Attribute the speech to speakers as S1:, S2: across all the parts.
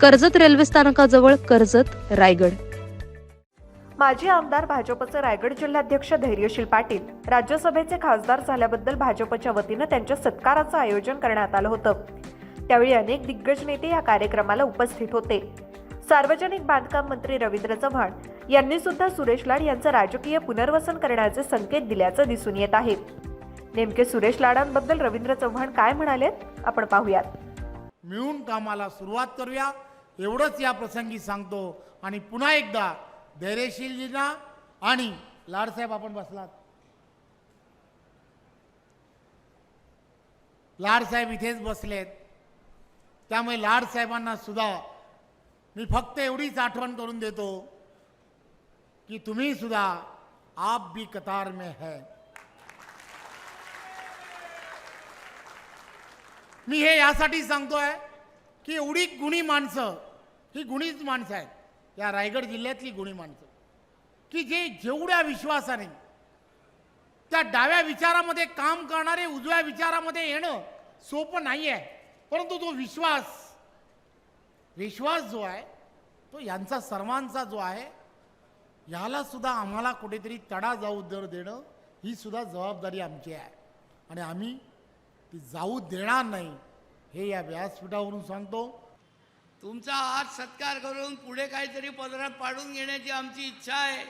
S1: Karjat railway स्थानकाजवळ कर्जत रायगड.
S2: माजी आमदार भाजपचे रायगड जिल्हाध्यक्ष धैर्यशील पाटील राज्यसभेचे खासदार झाल्याबद्दल भाजपच्या वतीनं त्यांच्या सत्काराचं आयोजन करण्यात आलं होतं. त्यावेळी अनेक दिग्गज नेते या कार्यक्रमाला उपस्थित होते. सार्वजनिक बांधकाम मंत्री रवींद्र चव्हाण यांनी सुद्धा सुरेश लाड यांचं राजकीय पुनर्वसन करण्याचे संकेत दिल्याचं दिसून येत आहे. नेमके सुरेश लाडांबद्दल रवींद्र चव्हाण काय म्हणालेत आपण पाहूयात.
S3: मिळून कामाला सुरुवात करूया. एवढंच या प्रसंगी सांगतो. आणि पुन्हा एकदा धैर्यशीलजींना आणि लाडसाहेब आपण बसलात. लाडसाहेब इथेच बसलेत. त्यामुळे लाडसाहेबांना सुद्धा मी फक्त एवढीच आठवण करून देतो की तुम्ही सुद्धा आप भी कतार में है. मी हे यासाठी सांगतोय की एवढी गुणी माणसं ही गुणीच माणसं आहेत. या रायगड जिल्ह्यातली गुणी माणसं. की जे जेवढ्या विश्वासाने त्या डाव्या विचारामध्ये काम करणारे उजव्या विचारामध्ये येणं सोपं नाही आहे परंतु तो विश्वास विश्वास जो आहे तो यांचा सर्वांचा जो आहे याला सुद्धा आम्हाला कुठेतरी तडा जाऊ दर देणं ही सुद्धा जबाबदारी आमची आहे. आणि आम्ही ती जाऊ देणार नाही. हे या व्यासपीठावरून सांगतो.
S4: तुमचा आज सत्कार करून पुढे काहीतरी पदरात पाडून घेण्याची आमची इच्छा आहे.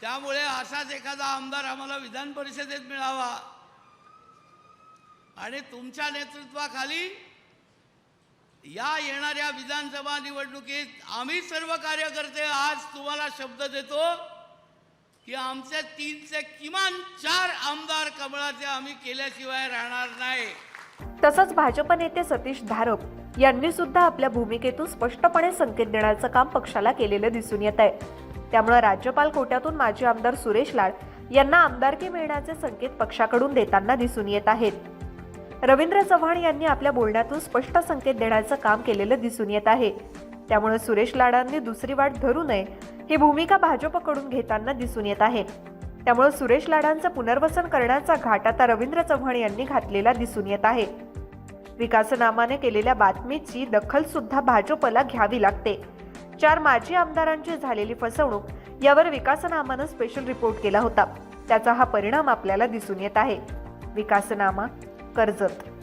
S4: त्यामुळे असाच एखादा आमदार आम्हाला विधान परिषदेत मिळावा. आणि तुमच्या नेतृत्वाखाली या येणाऱ्या विधानसभा निवडणुकीत आम्ही सर्व कार्यकर्ते आज तुम्हाला शब्द देतो की आमचे तीनचे किमान चार आमदार कमळाचे आम्ही केल्याशिवाय राहणार नाही.
S2: तसंच भाजप नेते सतीश धारप यांनी सुद्धा आपल्या भूमिकेतून स्पष्टपणे संकेत देण्याचं काम पक्षाला केलेलं दिसून येत आहे. त्यामुळे राज्यपाल कोट्यातून माजी आमदार सुरेश लाड यांना आमदारकी मिळण्याचे संकेत पक्षाकडून देताना दिसून येत आहेत. रवींद्र चव्हाण यांनी आपल्या बोलण्यातून स्पष्ट संकेत देण्याचं काम केलेलं दिसून येत आहे. त्यामुळे सुरेश लाडांनी दुसरी वाट धरू नये ही भूमिका भाजपकडून घेताना दिसून येत आहे. त्यामुळे सुरेश लाडांचं पुनर्वसन करण्याचा घाट आता रवींद्र चव्हाण यांनी घातलेला दिसून येत आहे. विकासनामाने केलेल्या बातमीची दखल सुद्धा भाजपला घ्यावी लागते. चार माजी आमदारांची झालेली फसवणूक यावर विकासनामानं स्पेशल रिपोर्ट केला होता. त्याचा हा परिणाम आपल्याला दिसून येत आहे. विकासनामा कर्जत